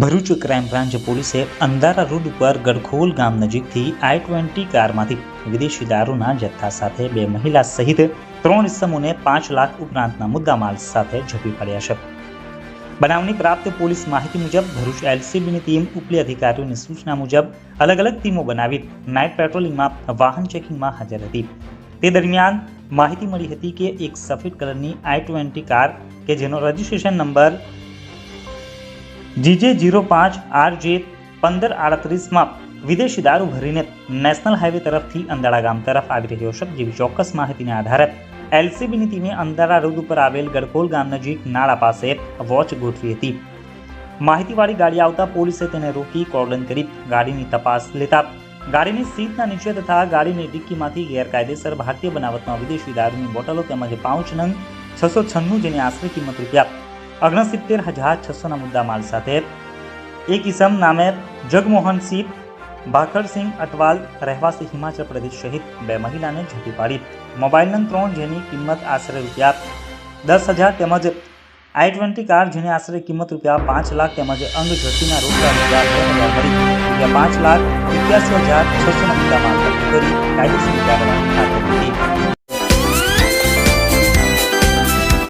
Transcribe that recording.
Bharuch crime branch પોલીસે અંધારા road ઉપર ગડખોલ ગામ નજીકથી આઈ ટ્વેન્ટી કારમાંથી વિદેશી દારૂના જથ્થા સાથે બે મહિલા સહિત ત્રણ ઇસમોને પાંચ લાખ ઉપરાંતના મુદ્દામાલ સાથે ઝડપી પડ્યા છે. બનાવની પ્રાપ્ત પોલીસ માહિતી મુજબ ભરૂચ એલસીબીની ટીમ ઉપલી અધિકારીઓની સૂચના મુજબ અલગ અલગ ટીમો બનાવી નાઇટ પેટ્રોલિંગમાં વાહન ચેકિંગમાં હાજર હતી. તે દરમિયાન માહિતી મળી હતી કે એક સફેદ કલરની આઈ ટ્વેન્ટી કાર કે જેનો રજિસ્ટ્રેશન નંબર જીજે જીરો પાંચ આર જે પંદર આડત્રીસમાં વિદેશી દારૂ ભરીને નેશનલ હાઈવે તરફથી અંદાળા ગામ તરફ આવી રહ્યો છે. જેવી ચોક્કસ માહિતીના આધારે એલસીબીની ટીમે અંદાળા રોડ ઉપર આવેલ ગડકોલ ગામ નજીક નાળા પાસે વોચ ગોઠવી હતી. માહિતીવાળી ગાડી આવતા પોલીસે તેને રોકી કોર્ડન કરી ગાડીની તપાસ લેતા ગાડીની સીટના નીચે તથા ગાડીની ડિક્કીમાંથી ગેરકાયદેસર ભારતીય બનાવટમાં વિદેશી દારૂની બોટલો તેમજ પાઉચ નંગ છસો છન્નું જેની આશરે કિંમત રૂપિયા ઓગણસિત્તેર હજાર છસોના મુદ્દામાલ સાથે એક ઇસમ નામે જગમોહનસિંહ ભાખરસિંહ અટવાલ, રહેવાસી હિમાચલ પ્રદેશ સહિત બે મહિલાને ઝડપી પાડી. મોબાઈલના ત્રણ જેની કિંમત આશરે રૂપિયા દસ હજાર તેમજ આઈ ટ્વેન્ટી કાર જેની આશરે કિંમત રૂપિયા પાંચ લાખ તેમજ અંગ ઝડપીના રોકડા રૂપિયા બે હજાર મળી. રૂપિયા પાંચ લાખ એક્યાસી હજાર છસોના મુદ્દામાલ કરી કાયદેસર કાર્યવાહી હાથ ધરી. હતી